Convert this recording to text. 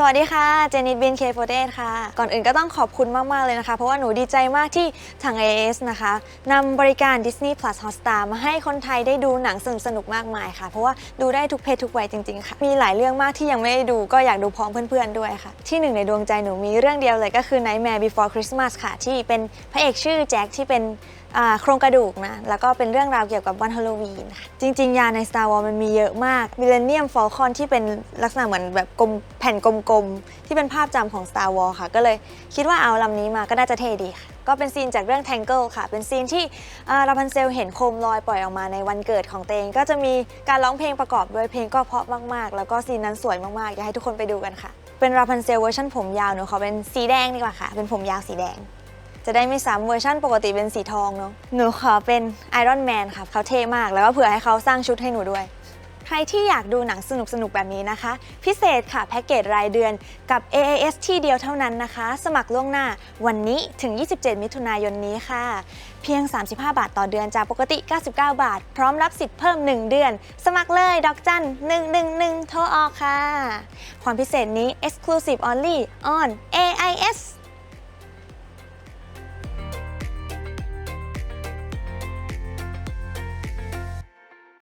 สวัสดีค่ะ เจนิดบินเคโฟเดค่ะ ก่อนอื่นก็ต้องขอบคุณมาก ๆ เลยนะคะ เพราะว่าหนูดีใจมากที่ทาง AS นะคะนำบริการ Disney Plus Hotstar มาให้คนไทยได้ดูหนังสนุกสนุกมากมายค่ะ เพราะว่าดูได้ทุกเพศทุกวัยจริง ๆ ค่ะ มีหลายเรื่องมากที่ยังไม่ได้ดูก็อยากดูพร้อมเพื่อน ๆ ด้วยค่ะ ที่หนึ่งในดวงใจหนูมีเรื่องเดียวเลยก็คือ Nightmare Before Christmas ค่ะ ที่เป็นพระเอกชื่อแจ็คที่เป็น อ่าโครงกระดูกนะ แล้วก็เป็นเรื่องราวเกี่ยวกับวันฮาโลวีนค่ะจริง ๆ ยาใน Star Wars มันมีเยอะมาก Millennium Falcon ที่เป็นลักษณะเหมือนแบบกลมแผ่นกลมๆ ที่เป็นภาพจำของ Star Wars ค่ะ ก็เลยคิดว่าเอาลำนี้มาก็น่าจะเท่ดีค่ะ ก็เป็นซีนจากเรื่อง Tangle ค่ะ เป็นซีนที่ราพันเซลเห็นโคมลอยปล่อยออกมาในวันเกิดของเตงก็จะมีการร้องเพลงประกอบด้วยเพลงก็เพราะมากๆ แล้วก็ซีนนั้นสวยมากๆอยากให้ทุกคนไปดูกันค่ะ เป็นราพันเซลเวอร์ชันผมยาวหนูขอเป็นสีแดงดีกว่าค่ะ เป็นผมยาวสีแดง จะได้ไม่ซ้ำเวอร์ชั่นปกติเป็นสีทองเนาะหนูขอเป็นไอรอนแมนค่ะเขาเท่มาก แล้วก็เผื่อให้เขาสร้างชุดให้หนูด้วย ใครที่อยากดูหนังสนุกๆแบบนี้นะคะ พิเศษค่ะแพ็กเกจรายเดือนกับ AAS ที่เดียวเท่านั้นนะคะ สมัครล่วงหน้าวันนี้ถึง 27 มิถุนายนนี้ค่ะ เพียง 35 บาทต่อเดือนจากปกติ 99 บาท พร้อมรับสิทธิ์เพิ่ม 1 เดือน สมัครเลยดอกจัน111โทรออกค่ะ ความพิเศษนี้ exclusive only on AIS